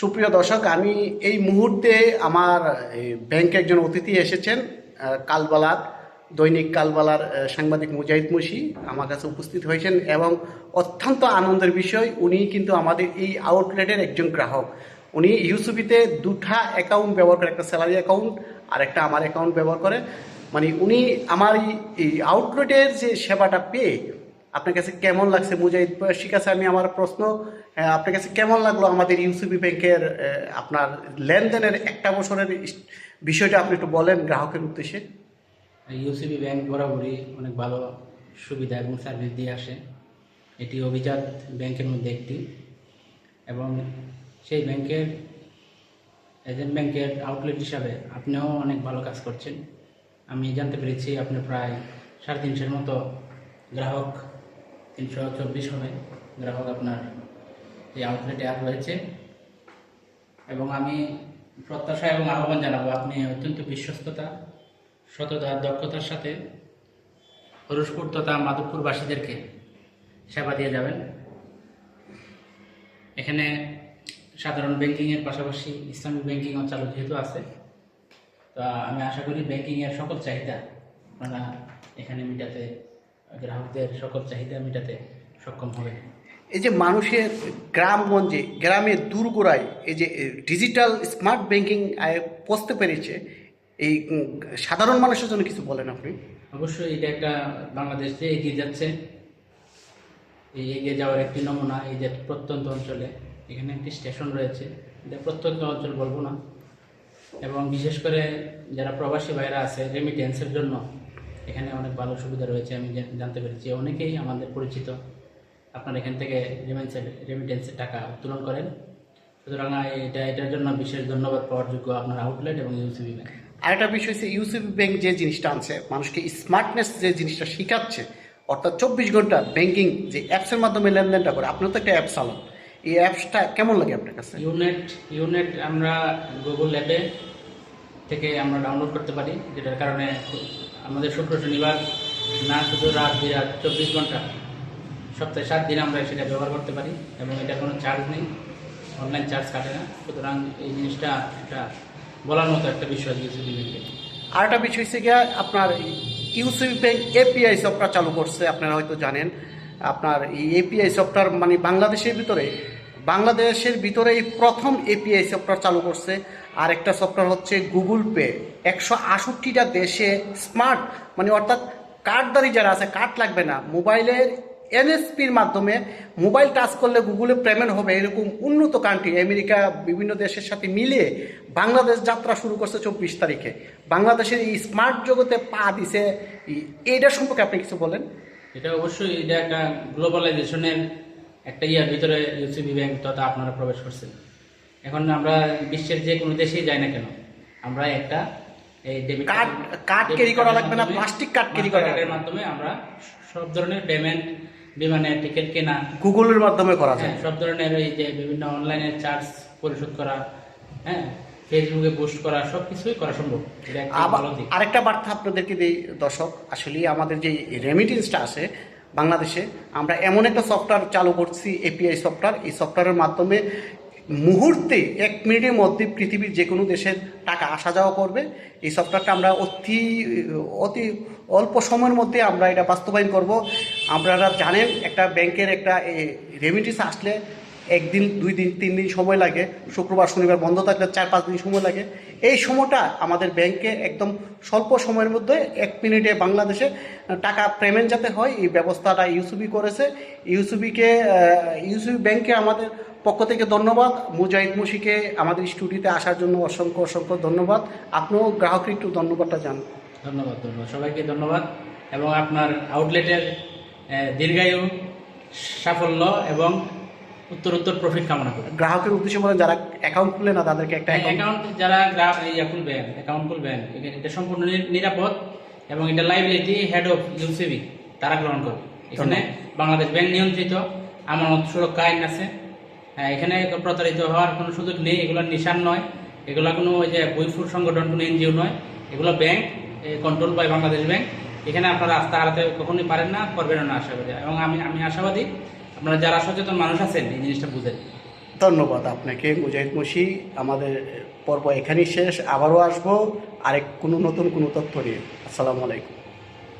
সুপ্রিয় দর্শক, আমি এই মুহূর্তে আমার ব্যাংকে একজন অতিথি এসেছেন কালবালার, দৈনিক কালবালার সাংবাদিক মুজাহিদ মুশি আমার কাছে উপস্থিত হয়েছেন এবং অত্যন্ত আনন্দের বিষয়, উনি কিন্তু আমাদের এই আউটলেটের একজন গ্রাহক। উনি ইউসুফিতে দুটা অ্যাকাউন্ট ব্যবহার করে, একটা স্যালারি অ্যাকাউন্ট আর একটা আমার অ্যাকাউন্ট ব্যবহার করে। মানে উনি আমার এই আউটলেটের যে সেবাটা পেয়ে আপনার কাছে কেমন লাগছে মুজাহিদ? ঠিক কাছে আমি আমার প্রশ্ন আপনার কাছে কেমন লাগল আমাদের ইউসিবি ব্যাংকের আপনার লেনদেনের একটা বছরের বিষয়টা আপনি একটু বলেন গ্রাহকের উদ্দেশ্যে? ইউসিবি ব্যাংক বরাবরই অনেক ভালো সুবিধা এবং সার্ভিস দিয়ে আসে। এটি অভিজাত ব্যাংকের মধ্যে একটি এবং সেই ব্যাংকের এজেন্ট ব্যাংকের আউটলেট হিসাবে আপনিও অনেক ভালো কাজ করছেন। আমি জানতে পেরেছি আপনি প্রায় সাড়ে তিনশোর মতো গ্রাহক তিনশো চব্বিশ হবে গ্রাহক আপনার এই আউটলেটে আর রয়েছে এবং আমি প্রত্যাশা এবং আহ্বান জানাব, আপনি অত্যন্ত বিশ্বস্ততা, সততা, দক্ষতার সাথে হরসপুর তথা মাধবপুরবাসীদেরকে সেবা দিয়ে যাবেন। এখানে সাধারণ ব্যাংকিংয়ের পাশাপাশি ইসলামিক ব্যাংকিংও চালু যেহেতু আছে, তা আমি আশা করি ব্যাংকিংয়ের সকল চাহিদা আপনারা এখানে মেটাতে গ্রাহকদের সকল চাহিদা মেটাতে সক্ষম হবে। এই যে মানুষের গ্রামগঞ্জে গ্রামের দূরগোড়ায় এই যে ডিজিটাল স্মার্ট ব্যাংকিং পৌঁছতে পেরেছে এই সাধারণ মানুষের জন্য কিছু বলেন আপনি? অবশ্যই এটা একটা বাংলাদেশ এগিয়ে যাচ্ছে। এই এগিয়ে যাওয়ার একটি নমুনা এই যে প্রত্যন্ত অঞ্চলে। এখানে একটি স্টেশন রয়েছে। এটা প্রত্যন্ত অঞ্চল বলব না। এবং বিশেষ করে যারা প্রবাসী ভাইরা আছে রেমিটেন্সের জন্য এখানে অনেক ভালো সুবিধা রয়েছে আমি জানতে পেরেছি। অনেকেই আমাদের পরিচিত। আপনার এখান থেকে রেমিটেন্সের রেমিটেন্সের টাকা উত্তোলন করেন। সুতরাং এটা এটার জন্য বিশেষ ধন্যবাদ পাওয়ার যোগ্য আপনার আউটলেট এবং ইউসিবি ব্যাংক আরেকটা বিষয় হচ্ছে ইউসিবি ব্যাংক যে জিনিসটা আনছে মানুষকে স্মার্টনেস যে জিনিসটা শেখাচ্ছে অর্থাৎ চব্বিশ ঘণ্টা ব্যাংকিং যে অ্যাপসের মাধ্যমে লেনদেনটা করে আপনার তো একটা অ্যাপস আলো। এই অ্যাপসটা কেমন লাগে আপনার কাছে? ইউনেট ইউনেট আমরা গুগল অ্যাপে থেকে আমরা ডাউনলোড করতে পারি যেটার কারণে আমাদের শুক্র শনিবার না, শুধু রাত বিরাত চব্বিশ ঘণ্টা, সপ্তাহে সাত দিন আমরা সেটা ব্যবহার করতে পারি এবং এটা কোনো চার্জ নেই অনলাইন চার্জ কাটে না। সুতরাং এই জিনিসটা একটা বলার মতো একটা বিষয় ইউসিবি আর একটা বিষয় হচ্ছে গিয়া, আপনার ইউসিবি ব্যাংক এপিআই সফটওয়্যার চালু করছে, আপনারা হয়তো জানেন। আপনার এই এপিআই সফটওয়্যার মানে বাংলাদেশের ভিতরে বাংলাদেশের ভিতরে এই প্রথম এপিআই সফটওয়্যার চালু করছে। আর একটা সফটওয়্যার হচ্ছে গুগল পে একশো আষট্টিটা দেশে স্মার্ট মানে অর্থাৎ কার্ডদারি যারা আছে কার্ড লাগবে না। মোবাইলের এনএসপির মাধ্যমে মোবাইল টাচ করলে গুগলে পেমেন্ট হবে এরকম উন্নত কান্ট্রি আমেরিকা, বিভিন্ন দেশের সাথে মিলিয়ে বাংলাদেশ যাত্রা শুরু করছে চব্বিশ তারিখে। বাংলাদেশের এই স্মার্ট জগতে পা দিছে, এই- এইটার সম্পর্কে আপনি কিছু বলেন। এটা অবশ্যই, এটা একটা গ্লোবালাইজেশনের একটা ইয়ার ভিতরে ইউসিবি ব্যাংক তথা আপনারা প্রবেশ করছেন। এখন আমরা বিশ্বের যে কোনো দেশেই যাই না কেন আমরা একটা এই ডেবিট কার্ড কার্ড ক্যারি করা লাগবে না প্লাস্টিক কার্ড ক্যারি করা না। মাধ্যমে আমরা সব ধরনের পেমেন্ট বিমানের টিকিট কেনা গুগলের মাধ্যমে করা যায়। হ্যাঁ, সব ধরনের এই যে বিভিন্ন অনলাইনে চার্জ পরিশোধ করা হ্যাঁ ফেসবুকে পোস্ট করা সব কিছুই করা সম্ভব। আরেকটা বার্তা আপনাদেরকে দিই দর্শক আসলে আমাদের যে রেমিটেন্সটা আছে বাংলাদেশে। আমরা এমন একটা সফটওয়্যার চালু করছি এপিআই সফটওয়্যার এই সফটওয়্যারের মাধ্যমে মুহূর্তে এক মিনিটের মধ্যে পৃথিবীর যে কোনো দেশের টাকা আসা যাওয়া করবে। এই সফটওয়্যারটা আমরা অতি অতি অল্প সময়ের মধ্যে আমরা এটা বাস্তবায়ন করব। আপনারা জানেন, একটা ব্যাংকের একটা রেমিডিস আসলে একদিন, দুই দিন, তিন দিন সময় লাগে। শুক্রবার, শনিবার বন্ধ থাকলে চার, পাঁচ দিন সময় লাগে। এই সময়টা আমাদের ব্যাংকে একদম স্বল্প সময়ের মধ্যে এক মিনিটে বাংলাদেশে টাকা পেমেন্ট যাতে হয়, এই ব্যবস্থাটা ইউসিবি করেছে। ইউসিবিকে ইউসিবি ব্যাংকে আমাদের পক্ষ থেকে ধন্যবাদ। মুজাহিদ মুশিকে আমাদের স্টুডিওতে আসার জন্য অসংখ্য অসংখ্য ধন্যবাদ। আপনিও গ্রাহককে একটু ধন্যবাদটা জানান। ধন্যবাদ ধন্যবাদ। সবাইকে ধন্যবাদ। এবং আপনার আউটলেটের দীর্ঘায়ু সাফল্য এবং উত্তর উত্তর প্রফিট কামনা করি। গ্রাহকের উদ্দেশ্যে বলেন যারা অ্যাকাউন্ট খুলে না তাদেরকে একটা অ্যাকাউন্ট যারা গ্রাহক ইয়া খুলবেন অ্যাকাউন্ট খুলবেন এটা সম্পূর্ণ নিরাপদ এবং এটা লাইবিলিটি হেড অফ ইউসিবি তারা গ্রহণ করবে। এখানে বাংলাদেশ ব্যাংক নিয়ন্ত্রিত আমানত সুরক্ষা আইন আছে। হ্যাঁ, এখানে প্রতারিত হওয়ার কোনো সুযোগ নেই এগুলো নিশান নয়। এগুলো কোনো ওই যে বইফুর সংগঠন কোনো এনজিও নয়। এগুলো bank control by Bangladesh bank এখানে আপনারা রাস্তা হারাতে কখনোই পারেন না করবেন না আশা করি। এবং আমি আমি আশাবাদী আপনারা যারা সচেতন মানুষ আছেন, এই জিনিসটা বুঝেন। ধন্যবাদ আপনাকে, মুজাহিদ মুশি। আমাদের পর্ব এখানেই শেষ। আবারও আসব। আরেক কোনো নতুন কোনো তথ্য নিয়ে। আসসালামু আলাইকুম।